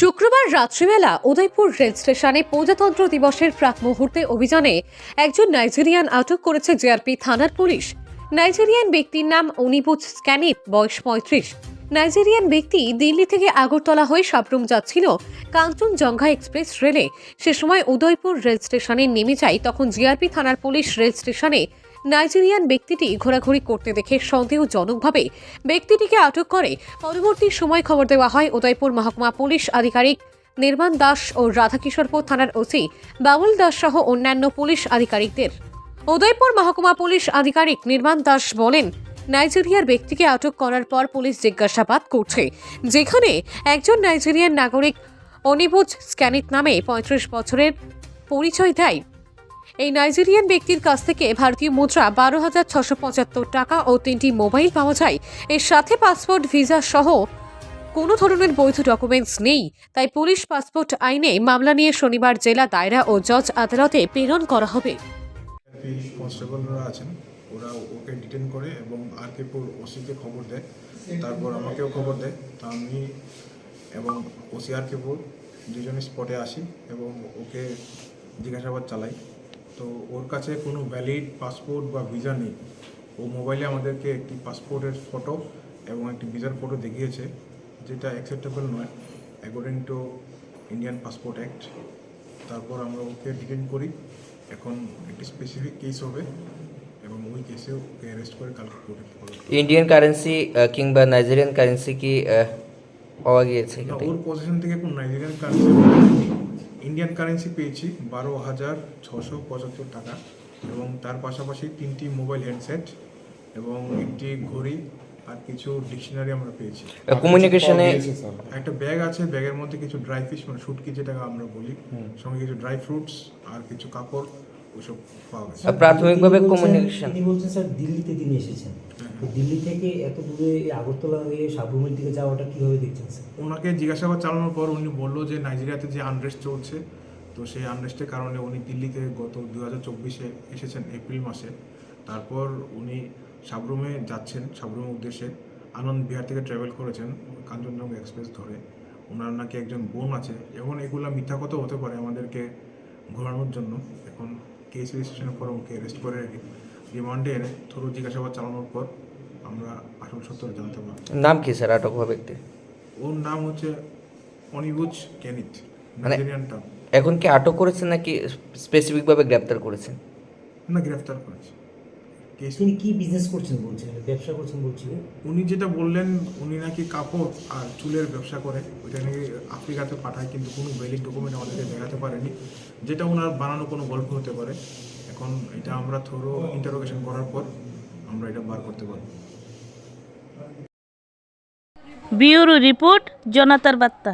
শুক্রবার রাত্রিবেলা উদয়পুর রেল স্টেশনে প্রজাতন্ত্র দিবসের প্রাক মুহূর্তে অভিযানে একজন নাইজেরিয়ান আটক করেছে জেআরপি থানার পুলিশ। নাইজেরিয়ান ব্যক্তির নাম অনিবুজ স্ক্যানিপ, বয়স পঁয়ত্রিশ। নাইজেরিয়ান ব্যক্তি দিল্লি থেকে আগরতলা হয়ে সাবরুম যাচ্ছিল কাঞ্চনজঙ্ঘা এক্সপ্রেস রেলে। সে সময় উদয়পুর রেল স্টেশনে নেমে যায়, তখন জিআরপি থানার পুলিশ রেল স্টেশনে নাইজেরিয়ান ব্যক্তিটি ঘোরাঘুরি করতে দেখে সন্দেহজনকভাবে ব্যক্তিটিকে আটক করে। পরবর্তী সময় খবর দেওয়া হয়, উদয়পুর মহকুমা পুলিশ আধিকারিক নির্মাণ দাস ও রাধাকিশোরপুর থানার ওসি বাবুল দাস সহ অন্যান্য পুলিশ আধিকারিকদের। উদয়পুর মহকুমা পুলিশ আধিকারিক নির্মাণ দাস বলেন, নাইজেরিয়ার ব্যক্তিকে আটক করার পর পুলিশ জিজ্ঞাসাবাদ করছে, যেখানে একজন নাইজেরিয়ান নাগরিক অনিবুজ স্ক্যানিট নামে পঁয়ত্রিশ বছরের পরিচয় দেয়। এই নাইজেরিয়ান ব্যক্তির কাছ থেকে ভারতীয় মুদ্রা বারো হাজার ছশো পঁচাত্তর টাকা ও তিনটি মোবাইল পাওয়া যায়। এর সাথে পাসপোর্ট, ভিসা সহ কোনো ধরনের বৈধ ডকুমেন্টস নেই। তাই পুলিশ পাসপোর্ট আইনে মামলা নিয়ে শনিবার জেলা দায়রা ও জজ আদালতে প্রেরণ করা হবে। ওরা ওকে ডিটেন করে এবং আর কেপুর ওসিকে খবর দেয়। তারপর আমাকেও খবর দেয়। তা আমি এবং ওসি আর কেপুর দুজনে স্পটে আসি এবং ওকে জিজ্ঞাসাবাদ চালাই। তো ওর কাছে কোনো ভ্যালিড পাসপোর্ট বা ভিসা নেই। ও মোবাইলে আমাদেরকে একটি পাসপোর্টের ফটো এবং একটি ভিসার ফটো দেখিয়েছে, যেটা অ্যাকসেপ্টেবল নয় according to Indian passport act তারপর আমরা ওকে ডিটেন করি। এখন একটি স্পেসিফিক কেস হবে এবং ওই কেসে ওকে অ্যারেস্ট করে কালকে ইন্ডিয়ান কারেন্সি কিংবা নাইজেরিয়ান কারেন্সি কি পাওয়া গিয়েছে ওর পজিশন থেকে কোনো নাইজেরিয়ান কারেন্সি ইন্ডিয়ান কারেন্সি পেয়েছি বারো হাজার ছশো পঁচাত্তর টাকা এবং তার পাশাপাশি তিনটি মোবাইল হ্যান্ডসেট এবং একটি ঘড়ি আর কিছু ডিকশনারি আমরা পেয়েছি। কমিউনিকেশনে একটা ব্যাগ আছে ব্যাগের মধ্যে কিছু ড্রাই ফিশ মানে শুটকি যেটাকে আমরা বলি সঙ্গে কিছু ড্রাই ফ্রুটস আর কিছু কাপড় ওসব পাওয়া গেছে। প্রাথমিকভাবে communication। তিনি বলছেন স্যার দিল্লিতে তিনি এসেছেন। তো দিল্লি থেকে এত দূরে আগরতলা হয়ে সাবরুমের দিকে যাওয়াটা কীভাবে দেখছেন ওনাকে জিজ্ঞাসাবাদ চালানোর পর উনি বলল যে নাইজেরিয়াতে যে আনরেস্ট চলছে, তো সেই আনরেস্টের কারণে উনি দিল্লিতে গত দু হাজার চব্বিশে এসেছেন এপ্রিল মাসে। তারপর উনি সাবরুমে যাচ্ছেন, সাবরুমের উদ্দেশ্যে। আনন্দ বিহার থেকে ট্রাভেল করেছেন, কাঞ্চনজঙ্ঘা এক্সপ্রেস ধরে। ওনার নাকি একজন বোন আছে। এখন এগুলো মিথ্যা কথা হতে পারে আমাদেরকে ঘোরানোর জন্য। এখন কেস রেজিস্ট্রেশনের পর ওকে অ্যারেস্ট করে রিমান্ডে এনে, থরু জিজ্ঞাসাবাদ চালানোর পর আমরা আসল সত্য জানতে পারি নাম কি স্যার? আটক হওয়া ব্যক্তি? ওর নাম হচ্ছে অনিবুজ কেনিত মানে- নাইজেরিয়ান টাউন এখন কি আটক করেছেন নাকি স্পেসিফিকভাবে গ্রেপ্তার করেছেন? না গ্রেফতার করেছে। তিনি কি বিজনেস করছেন বলছেন? ব্যবসা করছেন বলছিলেন উনি যেটা বললেন উনি নাকি কাপড় আর চুলের ব্যবসা করে। ওইটা নাকি আফ্রিকাতে পাঠায় কিন্তু কোনো ভ্যালিড ডকুমেন্ট আমাদেরকে দেখাতে পারেনি। যেটা ওনার বানানো কোনো গল্প হতে পারে। এখন এটা আমরা থরো ইন্টারোগেশন করার পর আমরা এটা বার করতে পারব। ব্যুরো রিপোর্ট জনতার বার্তা।